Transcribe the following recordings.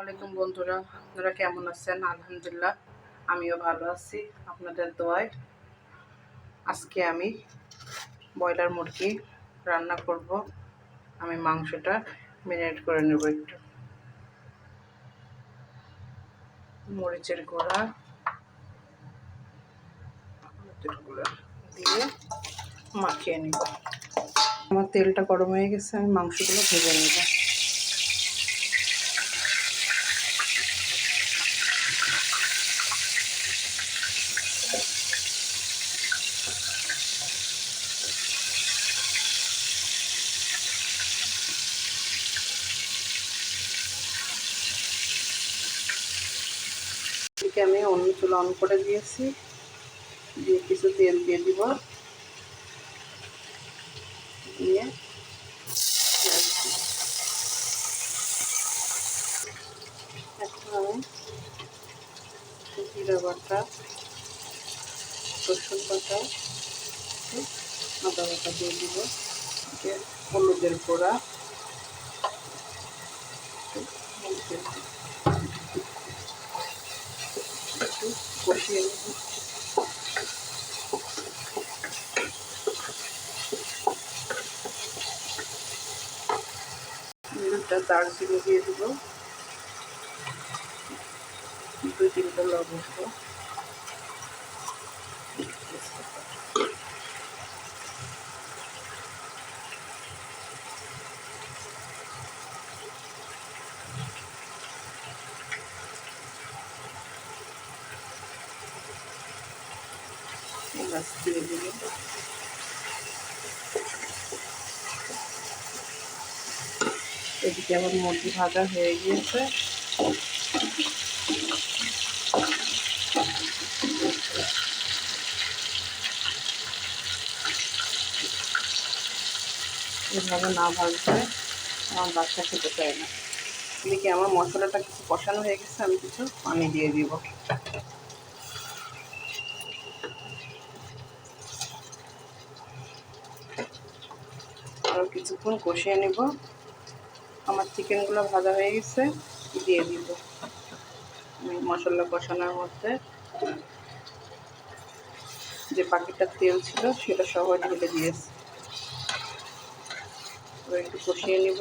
ওয়ালাইকুম বন্ধুরা, আপনারা কেমন আছেন? আলহামদুলিল্লাহ, আমিও ভালো আছি। আপনাদের দোয়ায় আজকে আমি ব্রয়লার মুরগি রান্না করব। আমি মাংসটা ম্যারিনেট করে নেব একটু। মরিচের গুঁড়া দিয়ে মাখিয়ে নিব। আমার তেলটা গরম হয়ে গেছে, আমি মাংসগুলো ভেজে নেব। এদিকে আমি অন্য চুলা অন করে দিয়েছি। দিয়ে কিছু তেল দিয়ে দিব। দিয়ে এখন আমি জিরা বাটা, রসুন বাটা, আদা বাটা দিয়ে দিব। হলুদের গোড়া হলুদের একটু কষিয়ে নেব দুটা দিয়ে দেবো। দুই তিনটা লবঙ্গ এদিকে আমার মুরগি ভাজা হয়ে গিয়েছে। এভাবে না ভাজলে আমার বাচ্চা খেতে চায় না। এদিকে আমার মশলাটা কিছু কষানো হয়ে গেছে, আমি কিছু পানি দিয়ে দিব। কিছুক্ষণ কষিয়ে নেব। আমার চিকেনগুলো ভাজা হয়ে গেছে, দিয়ে দিব মশলা কষানোর মধ্যে। যে পাখিটার তেল ছিল সেটা সবাই ঢেলে দিয়েছে। একটু কষিয়ে নিব।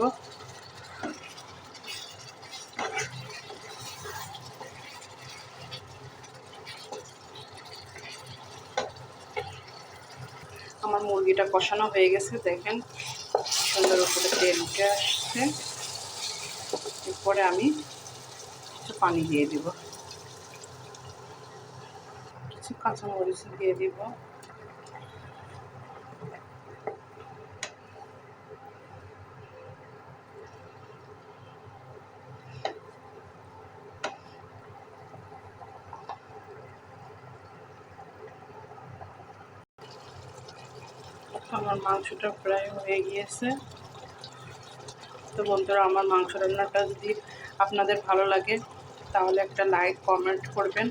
আমার মুরগিটা কষানো হয়ে গেছে, দেখেন। সুন্দর উপরে তেল উঠে আসছে। এরপরে আমি কিছু পানি দিয়ে দিব। কিছু কাঁচামরিচ দিয়ে দিব। আমার মাংসটা প্রায় হয়ে গিয়েছে। তো বন্ধুরা, আমার মাংস রান্নাটা যদি আপনাদের ভালো লাগে, তাহলে একটা লাইক, কমেন্ট করবেন।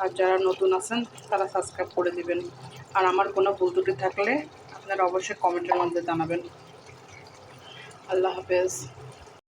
আর যারা নতুন আছেন, তারা সাবস্ক্রাইব করে দিবেন। আর আমার কোনো ভুল ত্রুটি থাকলে আপনারা অবশ্যই কমেন্টের মধ্যে জানাবেন। আল্লাহ হাফেজ।